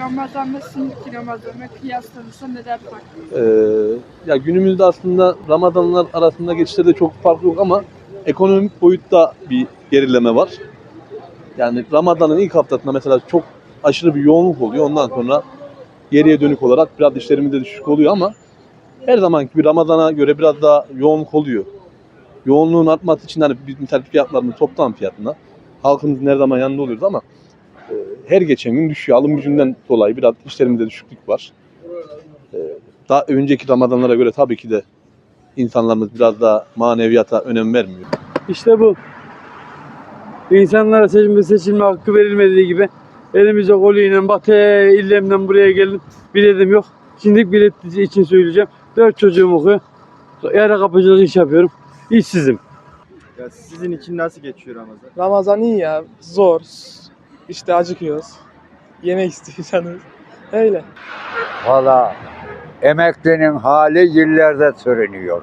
eski Ramazan'la şimdiki Ramazan'a kıyaslanırsa neler farklı? Ee, ya günümüzde aslında Ramazanlar arasında geçişlerde çok fark yok ama ekonomik boyutta bir gerileme var. Yani Ramazan'ın ilk haftasında mesela çok aşırı bir yoğunluk oluyor. Ondan sonra geriye dönük olarak biraz işlerimizde düşük oluyor ama her zamanki bir Ramazan'a göre biraz daha yoğunluk oluyor. Yoğunluğun artması için hani biz mesela fiyatlarımız toplam fiyatına halkımızın her zaman yanında oluyoruz ama her geçen gün düşüyor. Alım gücünden dolayı biraz işlerimizde düşüklük var. E, daha önceki Ramazanlara göre tabii ki de insanlarımız biraz daha maneviyata önem vermiyor. İşte bu. İnsanlara seçme seçilme hakkı verilmediği gibi elimize koluyla batı illemden buraya geldim. Biletim yok. Şimdi bilet için söyleyeceğim. Dört çocuğum okuyor. Yara kapıcılık iş yapıyorum. İşsizim. Ya sizin için nasıl geçiyor Ramazan? Ramazan iyi ya. Zor. İşte acıkıyoruz. Yemek istiyorsanız. Öyle. Valla emeklinin hali yıllarda sürünüyor.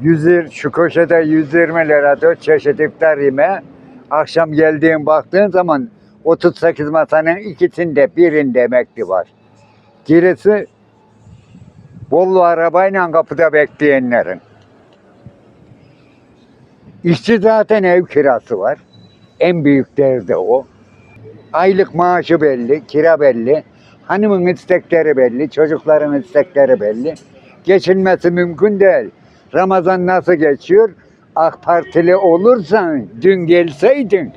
100 şu köşede 120 lira dört çeşit iftar yeme. Akşam geldiğin baktığın zaman 38 masanın ikisinde birinde emekli var. Gerisi Bollu arabayla kapıda bekleyenlerin. İşçi zaten ev kirası var. En büyük derdi o. Aylık maaşı belli, kira belli. Hanımın istekleri belli, çocukların istekleri belli. Geçinmesi mümkün değil. Ramazan nasıl geçiyor? AK Partili olursan dün gelseydin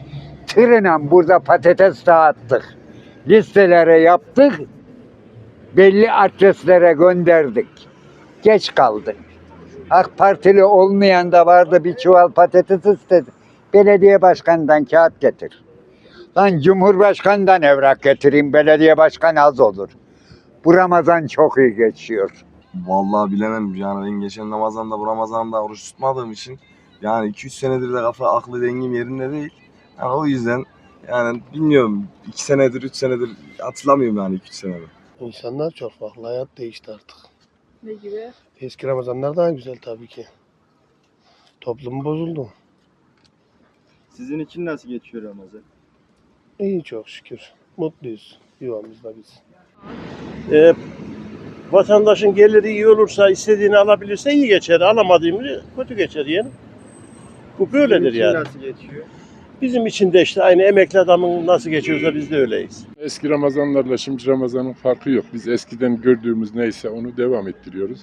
tırla burada patates dağıttık. Listelere yaptık. Belli adreslere gönderdik. Geç kaldın. AK Partili olmayan da vardı bir çuval patates istedi. Belediye başkanından kağıt getir. Lan Cumhurbaşkanı'ndan evrak getireyim. Belediye başkanı az olur. Bu Ramazan çok iyi geçiyor. Vallahi bilemem yani ben geçen Ramazan'da bu Ramazan'da oruç tutmadığım için yani 2-3 senedir de kafa aklı dengim yerinde değil. Yani o yüzden yani bilmiyorum 2 senedir 3 senedir hatırlamıyorum yani 2-3 senedir. İnsanlar çok farklı. Hayat değişti artık. Ne gibi? Eski Ramazanlar daha güzel tabii ki. Toplum bozuldu. Sizin için nasıl geçiyor Ramazan? İyi çok şükür. Mutluyuz yuvamızda biz. e, vatandaşın geliri iyi olursa, istediğini alabilirse iyi geçer. Alamadığımı kötü geçer yani. Bu böyledir için yani. nasıl geçiyor? Bizim için de işte aynı emekli adamın nasıl geçiyorsa biz de öyleyiz. Eski Ramazanlarla şimdi Ramazan'ın farkı yok. Biz eskiden gördüğümüz neyse onu devam ettiriyoruz.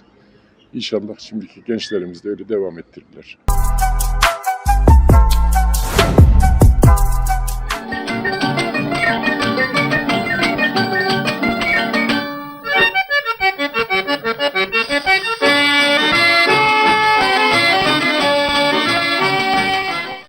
İnşallah şimdiki gençlerimiz de öyle devam ettirirler.